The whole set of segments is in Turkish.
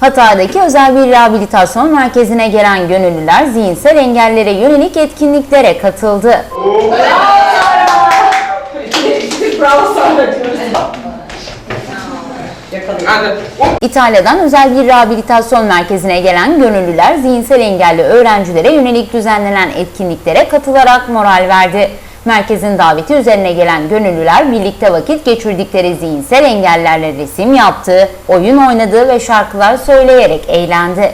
Hatay'daki özel bir rehabilitasyon merkezine gelen gönüllüler zihinsel engellere yönelik etkinliklere katıldı. İtalya'dan özel bir rehabilitasyon merkezine gelen gönüllüler zihinsel engelli öğrencilere yönelik düzenlenen etkinliklere katılarak moral verdi. Merkezin daveti üzerine gelen gönüllüler birlikte vakit geçirdikleri zihinsel engellerle resim yaptı, oyun oynadı ve şarkılar söyleyerek eğlendi.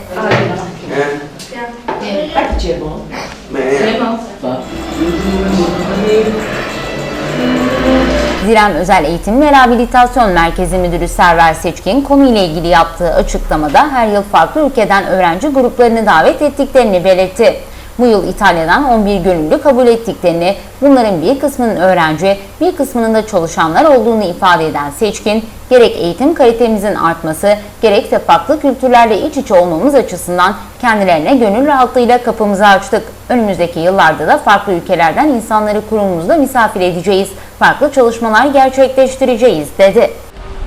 Zirem Özel Eğitim ve Rehabilitasyon Merkezi Müdürü Server Seçkin konuyla ilgili yaptığı açıklamada her yıl farklı ülkeden öğrenci gruplarını davet ettiklerini belirtti. Bu yıl İtalya'dan 11 gönüllü kabul ettiklerini, bunların bir kısmının öğrenci, bir kısmının da çalışanlar olduğunu ifade eden Seçkin, gerek eğitim kalitemizin artması, gerekse farklı kültürlerle iç içe olmamız açısından kendilerine gönül rahatlığıyla kapımızı açtık. Önümüzdeki yıllarda da farklı ülkelerden insanları kurumumuzda misafir edeceğiz, farklı çalışmalar gerçekleştireceğiz dedi.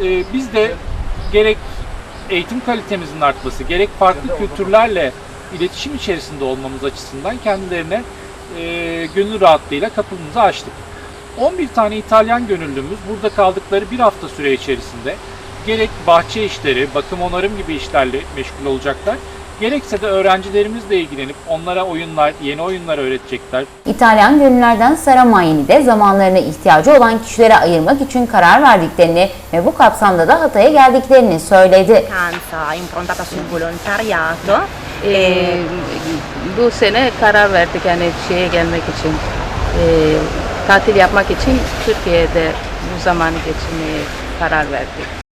Ee, biz de gerek eğitim kalitemizin artması, gerek farklı kültürlerle iletişim içerisinde olmamız açısından kendilerine e, gönül rahatlığıyla kapımızı açtık. 11 tane İtalyan gönüllümüz burada kaldıkları bir hafta süre içerisinde gerek bahçe işleri, bakım onarım gibi işlerle meşgul olacaklar. Gerekse de öğrencilerimizle ilgilenip onlara oyunlar, yeni oyunlar öğretecekler. İtalyan gönüllerden Sara Mayeni'de zamanlarına ihtiyacı olan kişilere ayırmak için karar verdiklerini ve bu kapsamda da Hatay'a geldiklerini söyledi. Ee, bu sene karar verdik yani şeye gelmek için, e, tatil yapmak için Türkiye'de bu zamanı geçirmeye karar verdik.